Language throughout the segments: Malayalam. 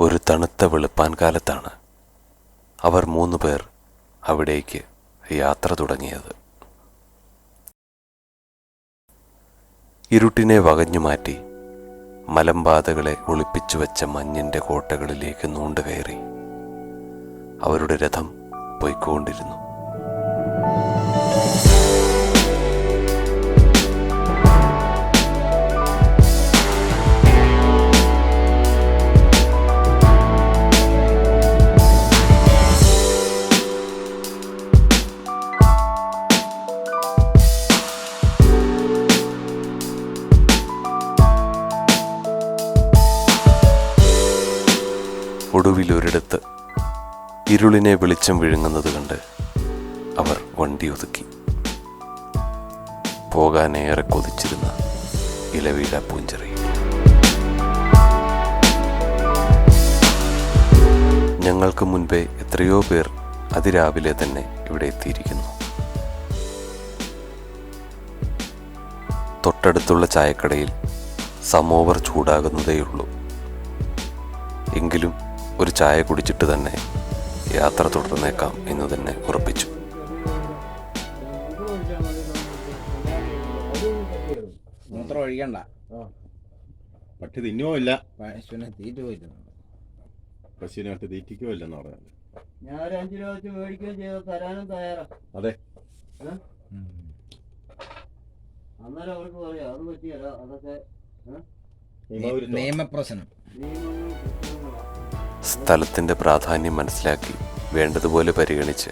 ഒരു തണുത്ത വെളുപ്പാൻ കാലത്താണ് അവർ മൂന്ന് പേർ അവിടേക്ക് യാത്ര തുടങ്ങിയത്. ഇരുട്ടിനെ വകഞ്ഞു മാറ്റി മലമ്പാതകളെ ഒളിപ്പിച്ചു വെച്ച മഞ്ഞിന്റെ കോട്ടകളിലേക്ക് നൂണ്ടുകയറി. അവരുടെ രഥം പൊയ്ക്കൊണ്ടിരുന്നു. ഒടുവിൽ ഒരിടത്ത് ഇരുളിനെ വെളിച്ചം വിഴുങ്ങുന്നത് കണ്ട് അവർ വണ്ടി ഒതുക്കി. പോകാനേറെ കൊതിച്ചിരുന്ന ഇലവീട പൂഞ്ചെറി. ഞങ്ങൾക്ക് മുൻപേ എത്രയോ പേർ അതിരാവിലെ തന്നെ ഇവിടെ എത്തിയിരിക്കുന്നു. തൊട്ടടുത്തുള്ള ചായക്കടയിൽ സമോവർ ചൂടാകുന്നതേയുള്ളൂ. എങ്കിലും ഒരു ചായ കുടിച്ചിട്ട് തന്നെ യാത്ര തുടർന്നേക്കാം എന്ന് തന്നെ ഉറപ്പിച്ചു. മൂത്രം ഒഴിക്കണ്ട. പട്ടി തിന്നുമോ ഇല്ല. പശുവിനെ തീറ്റ പശുവിനെ പട്ടി തീറ്റിക്കോ ഇല്ലെന്ന് ഞാൻ ഒരു അഞ്ചു രൂപ വെച്ച് മേടിക്കുകയും ചെയ്ത്. തരാനും തയ്യാറാ. അതെ. അന്നേരം അവർക്ക് പറയാം അത് പറ്റിയല്ല. അതൊക്കെ. നിയമപ്രശ്നം. നിയമങ്ങളും സ്ഥലത്തിന്റെ പ്രാധാന്യം മനസ്സിലാക്കി വേണ്ടതുപോലെ പരിഗണിച്ച്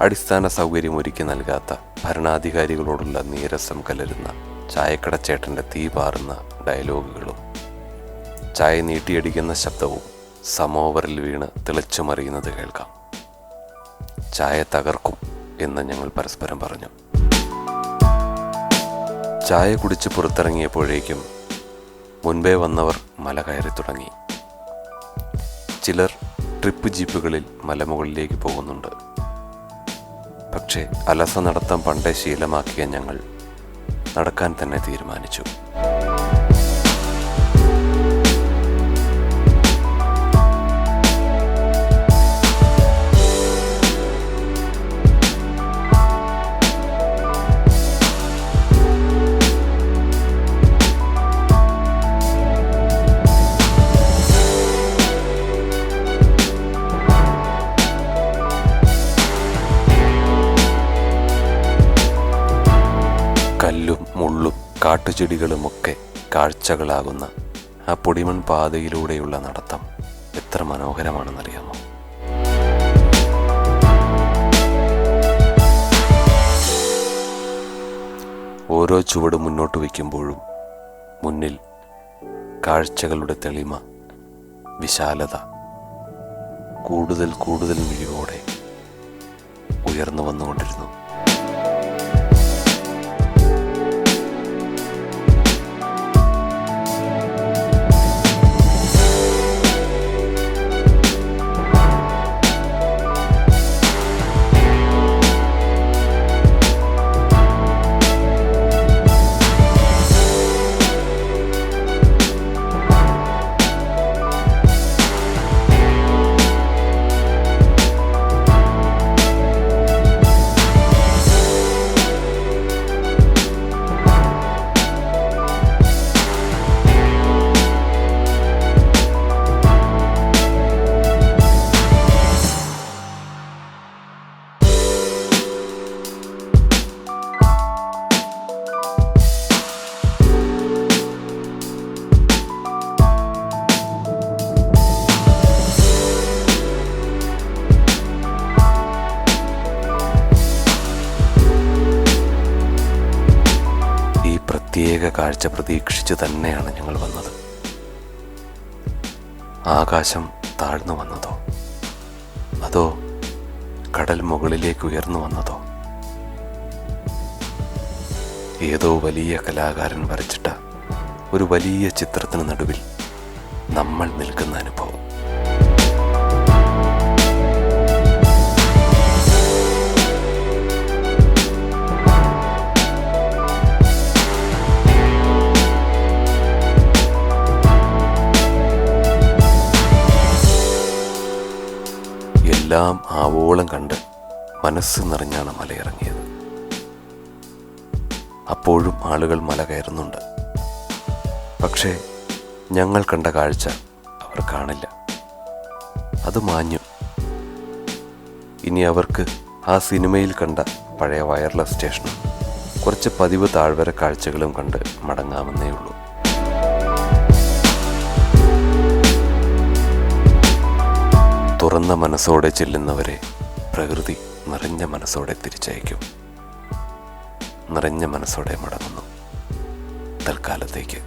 അടിസ്ഥാന സൗകര്യം ഒരുക്കി നൽകാത്ത ഭരണാധികാരികളോടുള്ള നീരസം കലരുന്ന ചായക്കടച്ചേട്ടന്റെ തീ പാറുന്ന ഡയലോഗുകളും ചായ നീട്ടിയടിക്കുന്ന ശബ്ദവും സമോവറിൽ വീണ് തിളച്ചുമറിയുന്നത് കേൾക്കാം. ചായ തകർക്കും എന്ന് ഞങ്ങൾ പരസ്പരം പറഞ്ഞു. ചായ കുടിച്ച് പുറത്തിറങ്ങിയപ്പോഴേക്കും മുൻപേ വന്നവർ മല കയറി തുടങ്ങി. ചിലർ ട്രിപ്പ് ജീപ്പുകളിൽ മലമുകളിലേക്ക് പോകുന്നുണ്ട്. പക്ഷേ അലസ നടത്തം പണ്ടേ ശീലമാക്കിയ ഞങ്ങൾ നടക്കാൻ തന്നെ തീരുമാനിച്ചു. കല്ലും മുള്ളും കാട്ടുചെടികളുമൊക്കെ കാഴ്ചകളാകുന്ന ആ പൊടിമൺ പാതയിലൂടെയുള്ള നടത്തം എത്ര മനോഹരമാണെന്നറിയാമോ? ഓരോ ചുവട് മുന്നോട്ട് വയ്ക്കുമ്പോഴും മുന്നിൽ കാഴ്ചകളുടെ തെളിമ വിശാലത കൂടുതൽ കൂടുതൽ മിഴിവോടെ ഉയർന്നു വന്നുകൊണ്ടിരുന്നു. പ്രത്യേക കാഴ്ച പ്രതീക്ഷിച്ചു തന്നെയാണ് ഞങ്ങൾ വന്നത്. ആകാശം താഴ്ന്നു വന്നതോ? അതോ കടൽ മുകളിലേക്ക് ഉയർന്നു വന്നതോ? ഏതോ വലിയ കലാകാരൻ വരച്ചിട്ട ഒരു വലിയ ചിത്രത്തിന് നടുവിൽ നമ്മൾ നിൽക്കുന്ന അനുഭവം. എല്ലാം ആവോളം കണ്ട് മനസ്സ് നിറഞ്ഞാണ് മലയിറങ്ങിയത്. അപ്പോഴും ആളുകൾ മല കയറുന്നുണ്ട്. പക്ഷേ ഞങ്ങൾ കണ്ട കാഴ്ച അവർ കാണില്ല. അത് മാഞ്ഞു. ഇനി അവർക്ക് ആ സിനിമയിൽ കണ്ട പഴയ വയർലെസ് സ്റ്റേഷനും കുറച്ച് പതിവ് താഴ്വര കാഴ്ചകളും കണ്ട് മടങ്ങാമെന്നേ ഉള്ളൂ. തുറന്ന മനസ്സോടെ ചെല്ലുന്നവരെ പ്രകൃതി നിറഞ്ഞ മനസ്സോടെ തിരിച്ചയക്കും. നിറഞ്ഞ മനസ്സോടെ മടങ്ങുന്നു. തൽക്കാലത്തേക്ക്.